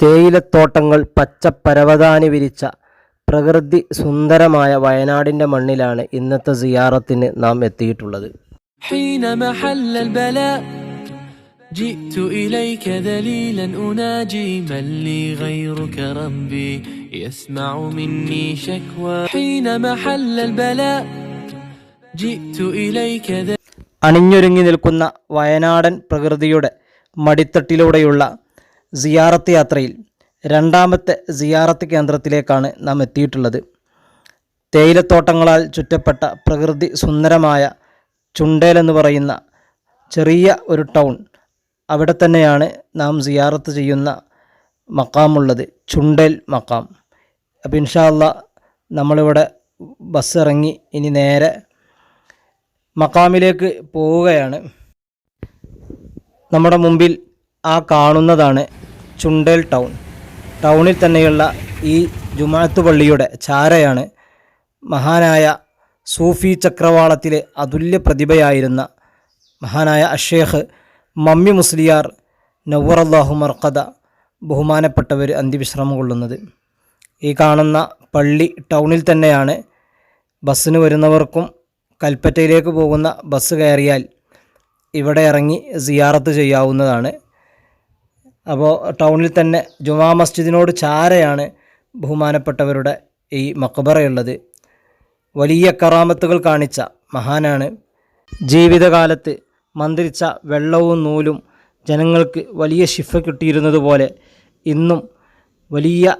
തേയിലത്തോട്ടങ്ങൾ പച്ച പരവതാനി വിരിച്ച പ്രകൃതി സുന്ദരമായ വയനാടിൻ്റെ മണ്ണിലാണ് ഇന്നത്തെ സിയാറത്തിന് നാം എത്തിയിട്ടുള്ളത് حين محل البلاء جئت إليك ذليلا أناجي من لي غيرك ربي يسمع مني شكوى حين محل البلاء جئت إليك ذليلا അണിഞ്ഞൊരുങ്ങി നിൽക്കുന്ന വയനാടൻ പ്രകൃതിയുടെ മടിത്തട്ടിലൂടെയുള്ള സിയാറത്ത് യാത്രയിൽ രണ്ടാമത്തെ സിയാറത്ത് കേന്ദ്രത്തിലേക്കാണ് നാം എത്തിയിട്ടുള്ളത്. തേയിലത്തോട്ടങ്ങളാൽ ചുറ്റപ്പെട്ട പ്രകൃതി സുന്ദരമായ ചുണ്ടേൽ എന്ന് പറയുന്ന ചെറിയ ഒരു ടൗൺ അവിടെ തന്നെയാണ് നാം സിയാറത്ത് ചെയ്യുന്ന മക്കാമുള്ളത്. ചുണ്ടേൽ മക്കാം. അപ്പോൾ ഇൻഷാല്ല നമ്മളിവിടെ ബസ് ഇറങ്ങി ഇനി നേരെ മക്കാമിലേക്ക് പോവുകയാണ്. നമ്മുടെ മുമ്പിൽ ആ കാണുന്നതാണ് ചുണ്ടേൽ ടൗൺ. ടൗണിൽ തന്നെയുള്ള ഈ ജുമാഅത്ത് പള്ളിയുടെ ചാരയാണ് മഹാനായ സൂഫി ചക്രവാളത്തിലെ അതുല്യ പ്രതിഭയായിരുന്ന മഹാനായ അഷേഖ് മമ്മി മുസ്ലിയാർ നവറല്ലാഹു മർക്കദ ബഹുമാനപ്പെട്ടവർ അന്ത്യവിശ്രമം കൊള്ളുന്നത്. ഈ കാണുന്ന പള്ളി ടൗണിൽ തന്നെയാണ് ബസ്സിന് വരുന്നവർക്കും കൽപ്പറ്റയിലേക്ക് പോകുന്ന ബസ് കയറിയാൽ ഇവിടെ ഇറങ്ങി സിയാറത്ത് ചെയ്യാവുന്നതാണ്. അപ്പോൾ ടൗണിൽ തന്നെ ജുമാ മസ്ജിദിനോട് ചാരയാണ് ബഹുമാനപ്പെട്ടവരുടെ ഈ മക്ബറയുള്ളത്. വലിയ കറാമത്തുകൾ കാണിച്ച മഹാനാണ്. ജീവിതകാലത്ത് മന്ത്രിച്ച വെള്ളവും നൂലും ജനങ്ങൾക്ക് വലിയ ശിഫ കിട്ടിയിരുന്നതുപോലെ ഇന്നും വലിയ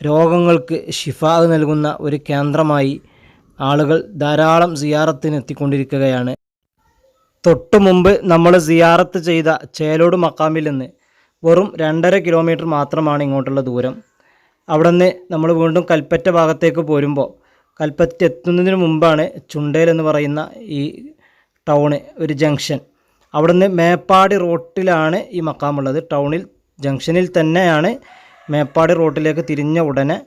രോഗങ്ങൾക്ക് ശിഫ നൽകുന്ന ഒരു കേന്ദ്രമായി ആളുകൾ ധാരാളം സിയാറത്തിന് എത്തിക്കൊണ്ടിരിക്കുകയാണ്. തൊട്ടു മുമ്പ് നമ്മൾ സിയാറത്ത് ചെയ്ത ചേലോട് മക്കാമിൽ നിന്ന് വെറും രണ്ടര കിലോമീറ്റർ മാത്രമാണ് ഇങ്ങോട്ടുള്ള ദൂരം. അവിടെ നിന്ന് നമ്മൾ വീണ്ടും കൽപ്പറ്റ ഭാഗത്തേക്ക് പോരുമ്പോൾ കൽപ്പറ്റ എത്തുന്നതിന് മുമ്പാണ് ചുണ്ടേൽ എന്ന് പറയുന്ന ഈ ടൗണ് ഒരു ജംഗ്ഷൻ അവിടെ നിന്ന് മേപ്പാടി റോട്ടിലാണ് ഈ മക്കാമുള്ളത്. ടൗണിൽ ജംഗ്ഷനിൽ തന്നെയാണ് മേപ്പാടി റോട്ടിലേക്ക് തിരിഞ്ഞ ഉടനെ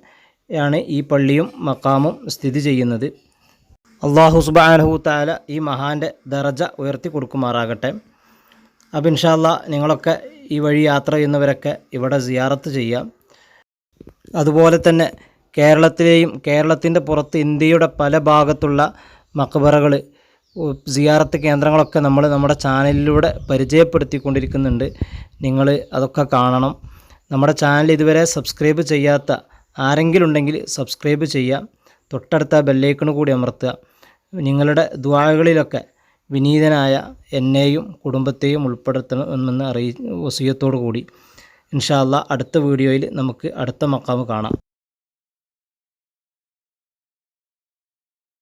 ആണ് ഈ പള്ളിയും മക്കാമും സ്ഥിതി ചെയ്യുന്നത്. അള്ളാഹു സുബാനഹു താല ഈ മഹാന്റെ ദറജ ഉയർത്തി കൊടുക്കുമാറാകട്ടെ. അപ്പോൾ ഇൻഷാല്ല നിങ്ങളൊക്കെ ഈ വഴി യാത്ര ചെയ്യുന്നവരൊക്കെ ഇവിടെ സിയാറത്ത് ചെയ്യാം. അതുപോലെ തന്നെ കേരളത്തിലെയും കേരളത്തിന്റെ പുറത്ത് ഇന്ത്യയുടെ പല ഭാഗത്തുള്ള മക്ബറകൾ സിയാറത്ത് കേന്ദ്രങ്ങളൊക്കെ നമ്മൾ നമ്മുടെ ചാനലിലൂടെ പരിചയപ്പെടുത്തിക്കൊണ്ടിരിക്കുന്നുണ്ട്. നിങ്ങൾ അതൊക്കെ കാണണം. നമ്മുടെ ചാനൽ ഇതുവരെ സബ്സ്ക്രൈബ് ചെയ്യാത്ത ആരെങ്കിലും ഉണ്ടെങ്കിൽ സബ്സ്ക്രൈബ് ചെയ്യാം. തൊട്ടടുത്ത ബെല്ലൈക്കണ് കൂടി അമർത്തുക. നിങ്ങളുടെ ദ്വാകളിലൊക്കെ വിനീതനായ എന്നെയും കുടുംബത്തെയും ഉൾപ്പെടുത്തണമെന്ന് അറിയി വസീയത്തോടു കൂടി ഇൻഷാല്ല അടുത്ത വീഡിയോയിൽ നമുക്ക് അടുത്ത മക്കാമ് കാണാം.